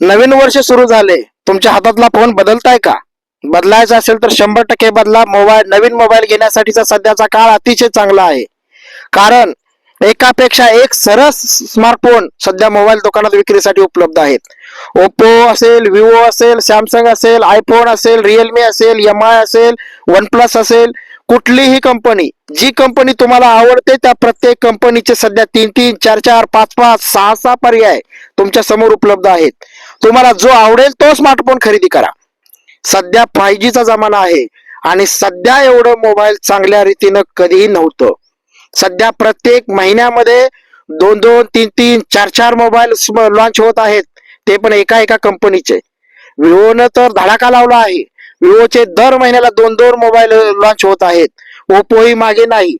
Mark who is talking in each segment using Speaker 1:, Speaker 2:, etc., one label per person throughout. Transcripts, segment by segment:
Speaker 1: नवीन वर्ष सुरू झाले. तुमच्या हातातला फोन बदलताय का? बदलायचा असेल तर शंभर टक्के बदला. मोबाईल नवीन मोबाईल घेण्यासाठीचा सध्याचा काळ अतिशय चांगला आहे. कारण एकापेक्षा एक सरस स्मार्टफोन सध्या मोबाईल दुकानात विक्रीसाठी उपलब्ध आहेत. ओप्पो असेल विवो असेल सॅमसंग असेल आयफोन असेल रिअलमी असेल एम आय असेल वन प्लस असेल. कुठलीही कंपनी जी कंपनी तुम्हाला आवडते त्या प्रत्येक कंपनीचे सध्या तीन तीन चार चार पाच पाच सहा सहा पर्याय तुमच्यासमोर उपलब्ध आहेत. तुम्हाला जो आवडेल तो स्मार्टफोन खरेदी करा. सध्या फाय जीचा जमाना आहे आणि सध्या एवढं मोबाईल चांगल्या रीतीनं कधीही नव्हतं. सध्या प्रत्येक महिन्यामध्ये दोन दोन तीन तीन चार चार मोबाईल लॉन्च होत आहेत. ते पण एका एका कंपनीचे विवोनं तर धडाका लावला आहे. विवोचे दर महिन्याला दोन दोन मोबाईल लॉन्च होत आहेत. ओप्पोही मागे नाही.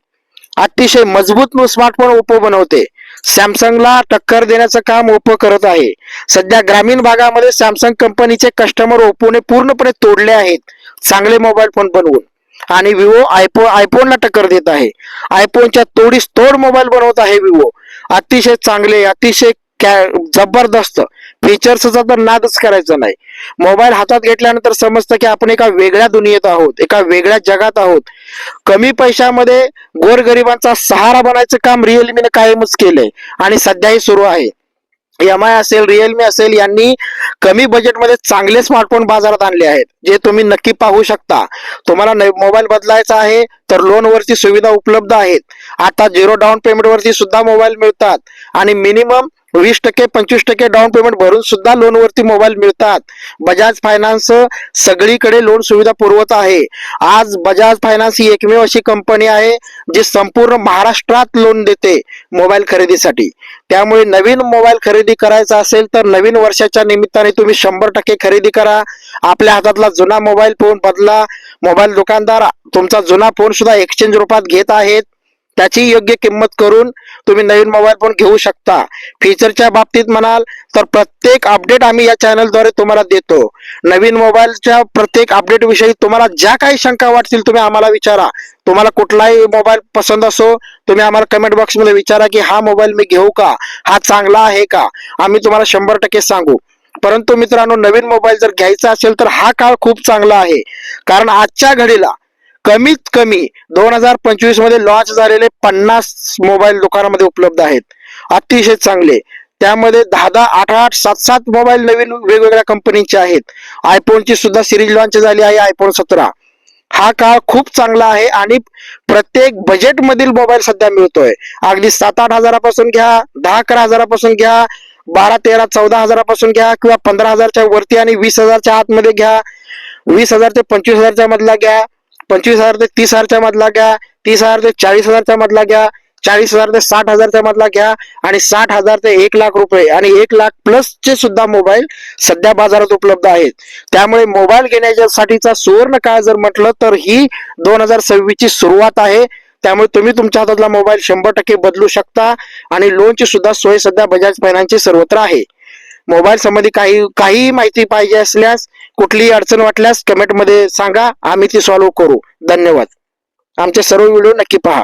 Speaker 1: अतिशय मजबूत स्मार्टफोन ओप्पो बनवते. सॅमसंगला टक्कर देण्याचं काम ओप्पो करत आहे. सध्या ग्रामीण भागामध्ये सॅमसंग कंपनीचे कस्टमर ओप्पोने पूर्णपणे तोडले आहेत. चांगले मोबाईल फोन बनवून. आणि विवो आयफोन आयफोनला टक्कर देत आहे. आयफोनच्या तोडीस तोड मोबाईल बनवत आहे विवो. अतिशय चांगले अतिशय जबरदस्त. फीचर्सचा तर नादच करायचा नाही. मोबाईल हातात घेतल्यानंतर समजतं की आपण एका वेगळ्या दुनियेत आहोत एका वेगळ्या जगात आहोत. कमी पैशामध्ये गोरगरिबांचा सहारा बनायचं काम रिअलमीने कायमच केलंय आणि सध्याही सुरू आहे. एम आय असेल रिअलमी असेल यांनी कमी बजेटमध्ये चांगले स्मार्टफोन बाजारात आणले आहेत जे तुम्ही नक्की पाहू शकता. तुम्हाला मोबाईल बदलायचा आहे तर लोनवरची सुविधा उपलब्ध आहेत. आता झिरो डाऊन पेमेंटवरती सुद्धा मोबाईल मिळतात. आणि मिनिमम वीस टक्के पंचवीस टक्के डाऊन पेमेंट भरून सुद्धा लोन वरती मोबाईल मिळतात. बजाज फायनान्स सगळीकडे लोन सुविधा पुरवत आहे. आज बजाज फायनान्स ही एकमेव अशी कंपनी आहे जी संपूर्ण महाराष्ट्रात लोन देते मोबाईल खरेदीसाठी. त्यामुळे नवीन मोबाईल खरेदी करायचा असेल तर नवीन वर्षाच्या निमित्ताने तुम्ही शंभर टक्के खरेदी करा. आपल्या हातातला जुना मोबाईल फोन बदला. मोबाईल दुकानदार तुमचा जुना फोन सुद्धा एक्सचेंज रूपात घेत आहेत. त्याची योग्य किंमत करून तुम्ही नवीन मोबाईल फोन घेऊ शकता. फीचरच्या बाबतीत म्हणाल तर प्रत्येक अपडेट आम्ही या चॅनलद्वारे तुम्हाला देतो. नवीन मोबाईलच्या प्रत्येक अपडेट विषयी तुम्हाला ज्या काही शंका वाटतील तुम्ही आम्हाला विचारा. तुम्हाला कुठलाही मोबाईल पसंत असो तुम्ही आम्हाला कमेंट बॉक्समध्ये विचारा की हा मोबाईल मी घेऊ का? हा चांगला आहे का? आम्ही तुम्हाला शंभर टक्के सांगू. परंतु मित्रांनो नवीन मोबाईल जर घ्यायचा असेल तर हा काळ खूप चांगला आहे. कारण आजच्या घडीला कमीत कमी दोन हजार पंचवीसमध्ये लॉन्च झालेले पन्नास मोबाईल दुकानामध्ये उपलब्ध आहेत. अतिशय चांगले. त्यामध्ये दहा दहा आठ आठ सात सात मोबाईल नवीन वेगवेगळ्या कंपनीचे आहेत. आयफोनची सुद्धा सिरीज लॉन्च झाली आहे आयफोन सतरा. हा काळ खूप चांगला आहे आणि प्रत्येक बजेट मधील मोबाईल सध्या मिळतोय. अगदी सात आठ हजारापासून घ्या दहा अकरा हजारापासून घ्या बारा तेरा चौदा हजारापासून घ्या किंवा पंधरा हजारच्या वरती आणि वीस हजारच्या आतमध्ये घ्या. वीस हजार ते पंचवीस हजारच्या मधला घ्या. पंचवीस हजार ते तीस हजारच्या मधला घ्या तीस हजार ते चाळीस हजारच्या मधला घ्या चाळीस हजार ते साठ हजारच्या मधला घ्या आणि साठ हजार ते एक लाख रुपये आणि एक लाख प्लस चे सुद्धा मोबाईल सध्या बाजारात उपलब्ध आहेत. त्यामुळे मोबाईल घेण्यासाठीचा सुवर्ण काळ जर म्हटलं तर ही दोन हजार सव्वीस ची सुरुवात आहे. त्यामुळे तुम्ही तुमच्या हातातला मोबाईल शंभर टक्के बदलू शकता आणि लोनची सुद्धा सोय सध्या बजाज फायनान्सची सर्वत्र आहे. मोबाईल संबंधी काही काही माहिती पाहिजे असल्यास कुठलीही अडचण वाटल्यास कमेंटमध्ये सांगा. आम्ही ती सॉल्व्ह करू. धन्यवाद. आमचे सर्व व्हिडिओ नक्की पहा.